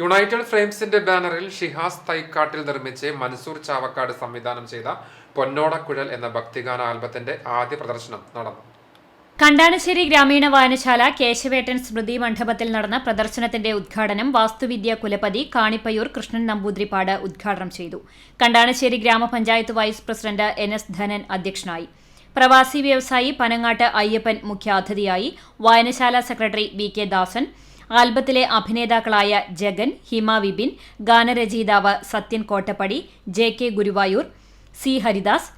United ഫ്രെയിംസിന്റെ ബാനറിൽ ഷിഹാസ് തൈക്കാട്ടിൽ നിർമ്മിച്ച് മൻസൂർ ചാവക്കാട് സംവിധാനം ചെയ്ത പൊന്നോടക്കുഴൽ എന്ന ഭക്തിഗാന ആൽബത്തിന്റെ ആദ്യ പ്രദർശനം നടന്നു. കണ്ടാനശ്ശേരി ഗ്രാമീണ വായനശാല കേശവേട്ടൻ സ്മൃതി മണ്ഡപത്തിൽ നടന്ന പ്രദർശനത്തിന്റെ ഉദ്ഘാടനം വാസ്തുവിദ്യ കുലപതി കാണിപ്പയൂർ കൃഷ്ണൻ നമ്പൂതിരിപ്പാട് ഉദ്ഘാടനം ചെയ്തു. കണ്ടാനശ്ശേരി ഗ്രാമപഞ്ചായത്ത് vice president N S Dhanan അധ്യക്ഷനായി. പ്രവാസി വ്യവസായി പനങ്ങാട്ട് അയ്യപ്പൻ മുഖ്യാതിഥിയായി. വായനശാല സെക്രട്ടറി വി കെ ദാസൻ. ആൽബത്തിലെ അഭിനേതാക്കളായ ജഗൻ ഹിമ വിപിൻ ഗാനരചയിതാവ് Sathyan Kottappady J K Guruvayur C Haridas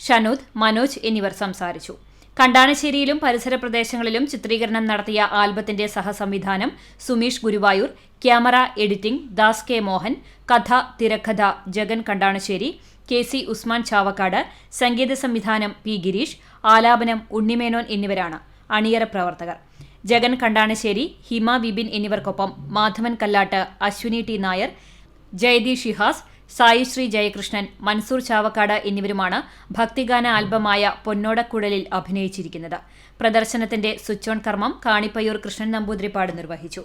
Shanood Manoj എന്നിവർ സംസാരിച്ചു. കണ്ടാനശ്ശേരിയിലും പരിസര പ്രദേശങ്ങളിലും ചിത്രീകരണം നടത്തിയ ആൽബത്തിന്റെ സഹസംവിധാനം Sumeesh Guruvayur camera editing Das K Mohan കഥ തിരക്കഥ ജഗൻ കണ്ടാണശ്ശേരി കെ സി ഉസ്മാൻ ചാവക്കാട് സംഗീത സംവിധാനം പി ഗിരീഷ് ആലാപനം ഉണ്ണിമേനോൻ എന്നിവരാണ് അണിയറ പ്രവർത്തകർ. ജഗൻ കണ്ടാണശ്ശേരി ഹിമ വിപിൻ എന്നിവർക്കൊപ്പം മാധവൻ കല്ലാട്ട് അശ്വിനി ടി നായർ ജയദി ഷിഹാസ് സായിശ്രീ ജയകൃഷ്ണൻ മൻസൂർ ചാവക്കാട് എന്നിവരുമാണ് ഭക്തിഗാന ആൽബമായ പൊന്നോടക്കുഴലിൽ അഭിനയിച്ചിരിക്കുന്നത്. പ്രദർശനത്തിന്റെ സ്വിച്ച് ഓൺ കർമ്മം കാണിപ്പയ്യൂർ കൃഷ്ണൻ നമ്പൂതിരിപ്പാട് നിർവഹിച്ചു.